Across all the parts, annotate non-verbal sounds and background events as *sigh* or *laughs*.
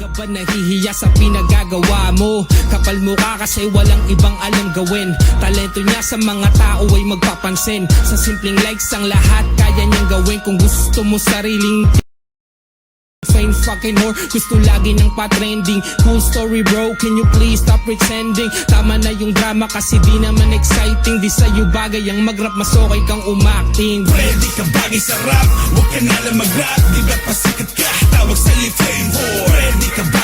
ka ba nahihiya sa pinagagawa mo? Kapal mo ka kasi walang ibang alam gawin. Talento niya sa mga tao ay magpapansin. Sa simpleng likes ang lahat kaya niyang gawin. Kung gusto mo sariling Fame fucking whore Gusto lagi ng patrending. Cool story bro. Can you please stop pretending? Tama na yung drama kasi di naman exciting. Di sa'yo bagay ang mag-rap. Mas okay kang umakting Pwede ka bagay sa rap. Huwag ka na lang mag-rap. Di ba pasikat ka? Tawag sa fame whore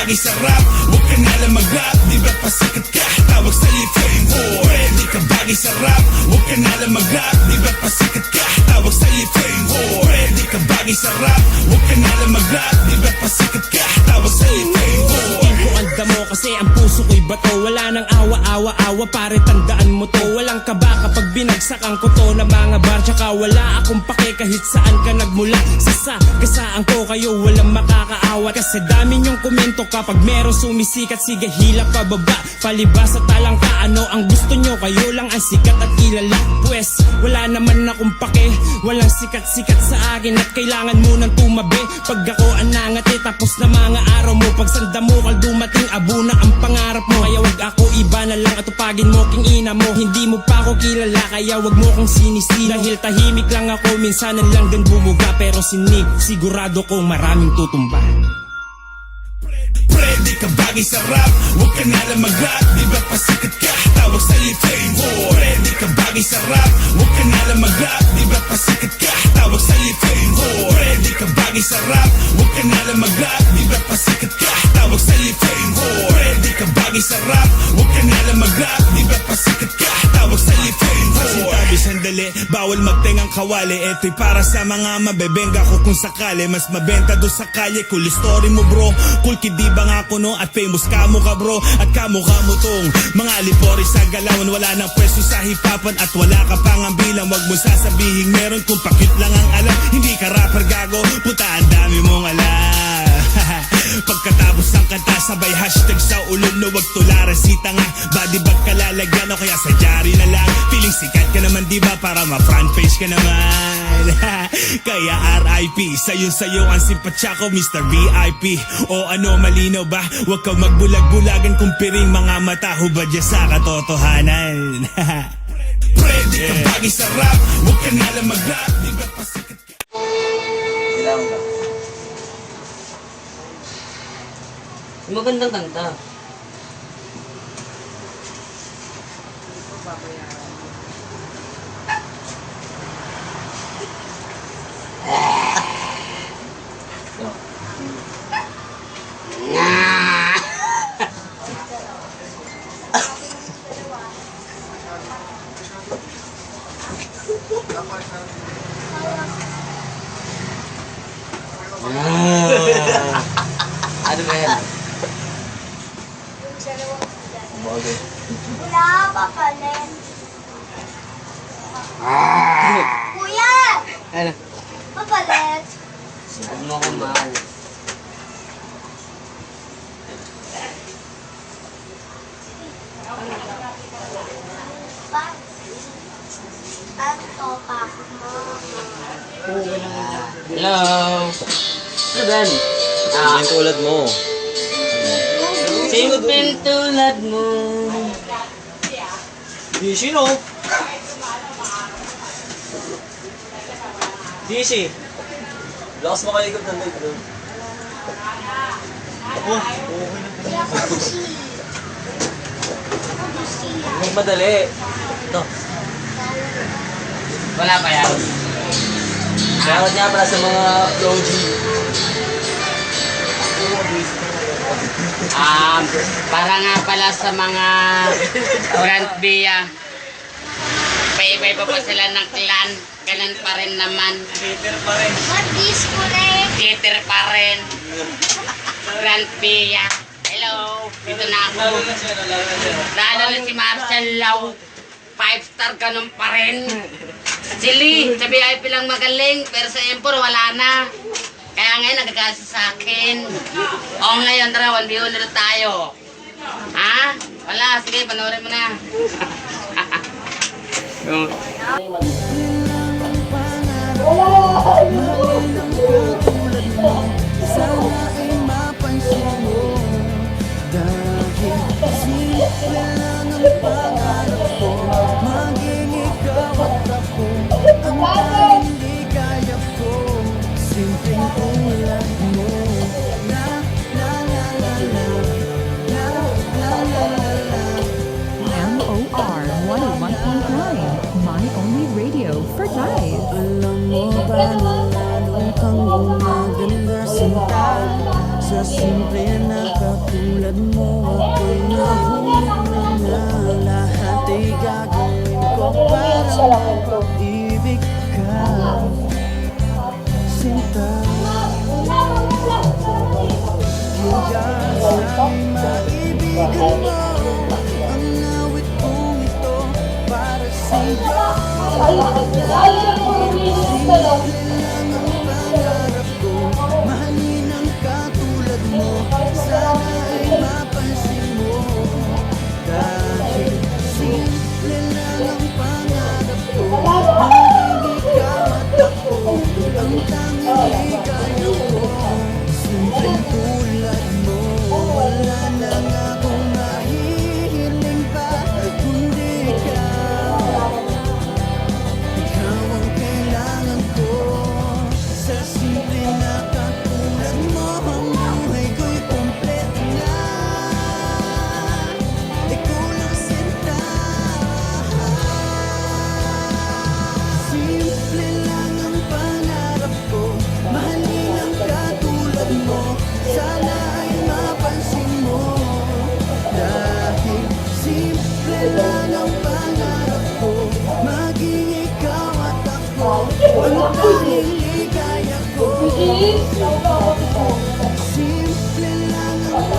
Pwede ka bagay sa rap Huwag ka na lang mag-rap Di ba pasikat ka? Tawag sa fame whore Pwede ka bagay sa rap Huwag ka na lang mag-rap Di ba pasikat ka? Tawag sa fame whore Pwede ka bagay sa rap Huwag ka na lang mag-rap Di ba pasikat ka? Tawag sa whore Ko ang damo kasi ang puso ko'y bato Wala nang awa-awa-awa pare tandaan mo to. Walang kaba kapag binagsakan ko to. Na mga bar Tsaka wala akong pake kahit saan ka nagmula. Sasa, gasaan ko kayo? Walang makakaawat Kasi dami niyong komento kapag meron sumisikat. Sige hila pababa, palibasa talang ka Ano ang gusto nyo, kayo lang ang sikat at kilala. Pwes, wala naman akong pake. Walang sikat-sikat sa akin at kailangan mo nang tumabi. Pag ako ang nangati tapos na mga araw mo. Pag sanda mo kal dumating abo na ang pangarap mo Kaya wag ako iba na lang at tupagin mo king ina mo. Hindi mo pa ako kilala kaya wag mo kong sinisino Dahil tahimik lang ako minsan lang din bumuga. Pero sinig sigurado kong maraming tutumba. Pwede ka bagay sa rap. Huwag ka na lang mag-rap. Di ba pasikat ka? Tawag sa fame Pwede ka bagay sa rap. Huwag ka na lang mag-rap. Di ba pasikat ka? Tawag sa fame Pwede ka bagay sa rap. Huwag ka na lang mag-rap. Di ba pasikat ka? Tawag sa fame sa rap Huwag ka na lang mag-rap. Di ba pasikat ka? Tawag sa whore Tabi sandali Bawal magtengang kawali. Eto'y para sa mga mabebengga ko kung sakali. Mas mabenta doon sa kalye Cool story mo bro. Cool kid di ba nga ako no At famous ka mo ka bro. At kamukha mo tong Mga lipori sa galawan. Wala nang pwesto sa hipapan At wala ka pang ang bilang Wag mo sasabihin meron Kung pakit lang ang alam. Hindi ka rapper gago. Puta ang dami mong Sabay hashtag sa ulo No wag tularasita nga Body bag ka lalagyan O kaya sa jari na lang. Feeling sikat ka naman di ba? Para ma-front page ka naman. *laughs* Kaya RIP Sa'yo sa'yo ang simpatsya ko Mr. VIP O ano malinaw ba? Huwag kang magbulag-bulagan Kung piring mga mata. Hubad sa katotohanan. *laughs* Pwede ka bagay sa rap? Huwag ka na lang mag-rap Magandang kanta. *laughs* Ano ba yan? Bagay. Wala pa pala. Kuya! Ano? Papalit. Huwag mo akong mahal. Hello? Ano yan? Ah, Yung tulad mo. Tulad mo. DC no? DC. Lakas makalikot ng light doon. Ako, busy. Ako busy. huwag madali. Ito. Wala pa yan. Shoutout nga pala sa mga OG. Um, para nga pala sa mga Grant Bia. Paiba-iba pa sila ng clan. Ganun pa rin naman. What is correct? Theater pa rin. Grant Bia. Hello. Dito na ako. Lalo na si Marcel Lau. Five star ganun pa rin. Si Lee, sa VIP lang magaling, pero sa Emperor wala na. Kaya ngayon nagagasa sa akin. O oh, ngayon, tara, one view ulit tayo. Ha? Wala, sige, panoorin mo na. Sana ay mapansin mo Dahil simple lang ang Radio for Life. Alam mo ba na lalong kang gumaganda sinta Sa simple na katulad mo ako'y nahuli na nga Lahat ay gagawin ko para mag-ibig ka Sinta Kaya sa'y maibigan mo Pangarap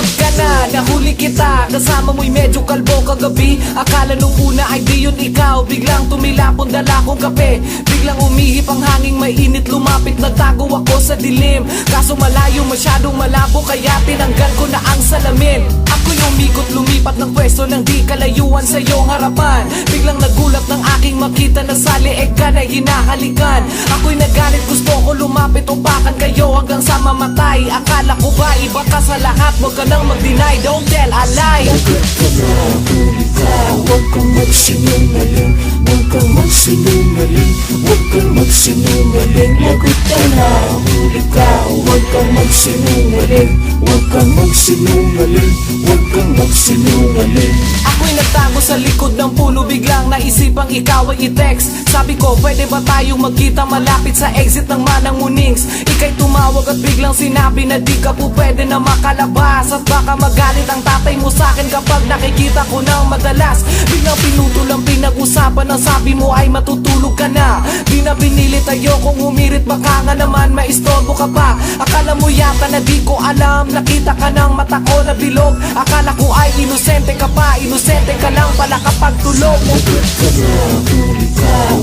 Lagot ka na, nahuli kita. Kasama mo'y medyo kalbo kagabi. Akala nung una ay di yun ikaw. Biglang tumilapon dala kong kape. Biglang umihip ang hanging mainit. Lumapit nagtago ako sa dilim. Kaso malayo masyadong malabo. Kaya tinanggal ko na ang salamin. Ako'y umikot lumipat ng pwesto Nang di kalayuan sa iyong harapan. Biglang nagulat ng aking makita Na sa leeg ka na hinahalikan. Ako'y nagalit gusto ko lumapit Upakan kayo hanggang sa mamatay. Akala ko ba iba ka sa lahat? Huwag nang mag-deny, don't tell a lie. Huwag kang magsinungaling. Huwag kang magsinungaling. Huwag kang magsinungaling. Lagot ka na, ka. Huwag kang magsinungaling Huwag kang magsinungaling Huwag kang magsinungaling Ako'y nagtago sa likod ng puno Biglang naisipang ikaw ay i-text. Sabi ko, pwede ba tayong magkita malapit sa exit ng Manang Munings Ika'y tumawag at biglang sinabi na di ka po pwede na makalabas. At baka magalit ang tatay mo sa akin kapag nakikita ko ng madalas. Biglang pinutol ang pinag-usapan Ang sabi mo ay matutulog ka na. Di na binilit ayokong humirit Baka nga naman maistorbo ka pa. Akala mo yata na di ko alam. Nakita ka ng mata ko na bilog. Akala ko ay inosente ka pa. Inosente ka lang pala kapag tulog.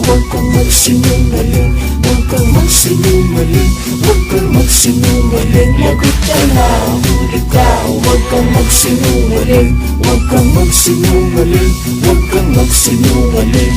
Huwag kang magsinungaling. Huwag kang magsinungaling. Huwag kang magsinungaling. Lagot ka na, ka Huwag kang magsinungaling. Huwag kang magsinungaling. Huwag kang magsinungaling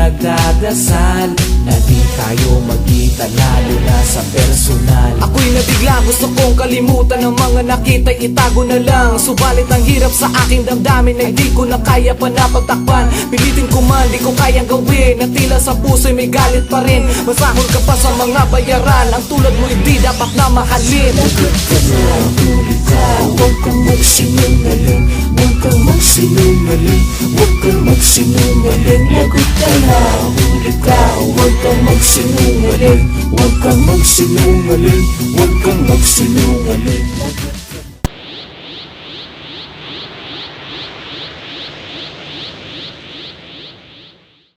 pinagdadasal Na di tayo magkita lalo na sa personal. Ako'y nabigla gusto kong kalimutan Ang mga nakita itago na lang. Subalit ang hirap sa aking damdamin Ay di ko na kaya pa napagtakpan Pilitin ko man di ko kayang gawin Na tila sa puso'y may galit pa rin. Masahol ka pa sa mga bayaran Ang tulad mo hindi dapat na mahalin. Huwag kang magsinungaling Huwag kang magsinungaling Huwag kang magsinungaling Lagot ka na, huli ka Huwag kang magsinungaling. Huwag kang magsinungaling. Huwag kang magsinungaling